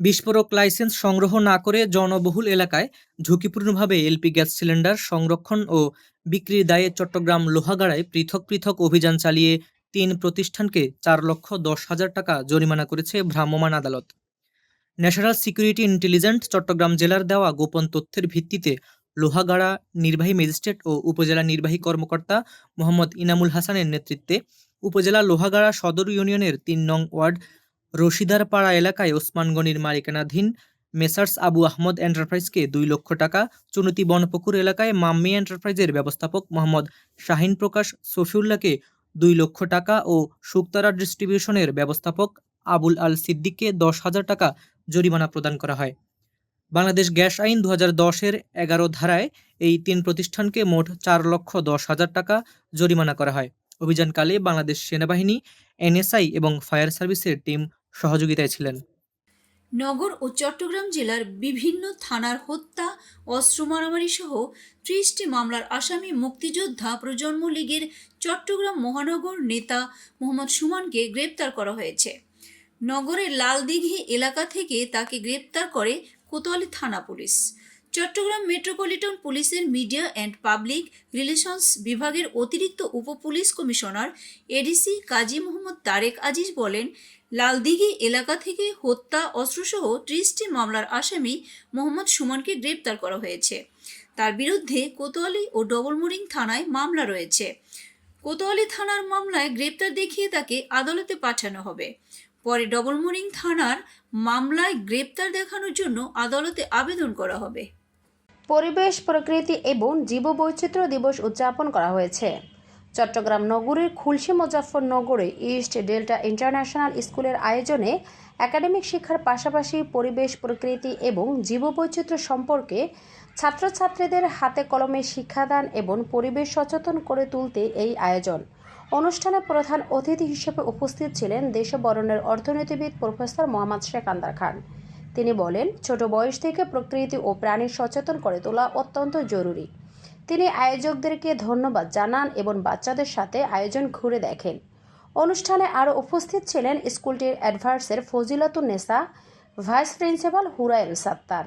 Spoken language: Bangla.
বিস্ফোরক লাইসেন্স সংগ্রহ না করে জনবহুল এলাকায় ঝুঁকিপূর্ণভাবে এলপি গ্যাস সিলিন্ডার সংরক্ষণ ও বিক্রির দায়ে চট্টগ্রাম লোহাগাড়ায় পৃথক পৃথক অভিযান চালিয়ে তিন প্রতিষ্ঠানকে চার লক্ষ দশ হাজার টাকা জরিমানা করেছে ভ্রাম্যমাণ আদালত। ন্যাশনাল সিকিউরিটি ইন্টেলিজেন্ট চট্টগ্রাম জেলার দেওয়া গোপন তথ্যের ভিত্তিতে লোহাগাড়া নির্বাহী ম্যাজিস্ট্রেট ও উপজেলা নির্বাহী কর্মকর্তা মোহাম্মদ ইনামুল হাসানের নেতৃত্বে উপজেলা লোহাগাড়া সদর ইউনিয়নের তিন নং ওয়ার্ড রশিদারপাড়া এলাকায় ওসমান গনির মালিকানাধীন মেসার্স আবু আহমদ এন্টারপ্রাইজকে দুই লক্ষ টাকা, চুনতি বনপুকুর এলাকায় মাম্মি এন্টারপ্রাইজের ব্যবস্থাপক মোহাম্মদ শাহিন প্রকাশ সফিউল্লাহকে দুই লক্ষ টাকা ও শুকতারা ডিস্ট্রিবিউশনের ব্যবস্থাপক আবুল আল সিদ্দিককে দশ হাজার টাকা জরিমানা প্রদান করা হয়। বাংলাদেশ গ্যাস আইন দু হাজার দশের এগারো ধারায় এই তিন প্রতিষ্ঠানকে মোট চার লক্ষ দশ হাজার টাকা জরিমানা করা হয়। অভিযানকালে বাংলাদেশ সেনাবাহিনী, এনএসআই এবং ফায়ার সার্ভিসের টিম সহযোগিতায় ছিলেন। নগর ও চট্টগ্রাম জেলার বিভিন্ন থানার হত্যা, অস্ত্র মারামারি সহ ত্রিশটি মামলার আসামি মুক্তিযোদ্ধা প্রজন্ম লীগের চট্টগ্রাম মহানগর নেতা মোহাম্মদ সুমনকে গ্রেপ্তার করা হয়েছে। নগরের লালদিঘি এলাকা থেকে তাকে গ্রেপ্তার করে কোতোয়ালি থানা পুলিশ। চট্টগ্রাম মেট্রোপলিটন পুলিশের মিডিয়া অ্যান্ড পাবলিক রিলেশনস বিভাগের অতিরিক্ত উপ police commissioner ADC Kazi Mohammad Tareq Aziz বলেন লালদিঘি এলাকা থেকে হত্যা, অস্ত্রসহ ত্রিশটি মামলার আসামি মোহাম্মদ সুমনকে গ্রেপ্তার করা হয়েছে। তার বিরুদ্ধে কোতোয়ালি ও ডবলমুরিং থানায় মামলা রয়েছে। কোতোয়ালি থানার মামলায় গ্রেপ্তার দেখিয়ে তাকে আদালতে পাঠানো হবে। পরে ডবলমুরিং থানার মামলায় গ্রেপ্তার দেখানোর জন্য আদালতে আবেদন করা হবে। পরিবেশ, প্রকৃতি এবং জীববৈচিত্র্য দিবস উদযাপন করা হয়েছে। চট্টগ্রাম নগরীর খুলশি মুজাফর নগরে ইস্ট ডেল্টা ইন্টারন্যাশনাল স্কুলের আয়োজনে একাডেমিক শিক্ষার পাশাপাশি পরিবেশ, প্রকৃতি এবং জীববৈচিত্র্য সম্পর্কে ছাত্রছাত্রীদের হাতে কলমে শিক্ষাদান এবং পরিবেশ সচেতন করে তুলতে এই আয়োজন। অনুষ্ঠানে প্রধান অতিথি হিসেবে উপস্থিত ছিলেন দেশবরণের অর্থনীতিবিদ প্রফেসর মোহাম্মদ শেখান্দার খান। তিনি বলেন, ছোট বয়স থেকে প্রকৃতি ও প্রাণী সচেতন করে তোলা অত্যন্ত জরুরি। তিনি আয়োজকদেরকে ধন্যবাদ জানান এবং বাচ্চাদের সাথে আয়োজন ঘুরে দেখেন। অনুষ্ঠানে আরও উপস্থিত ছিলেন স্কুলটির অ্যাডভার্সের ফজিলাতুন নেসা, ভাইস প্রিন্সিপাল হুরায়েল সাত্তার।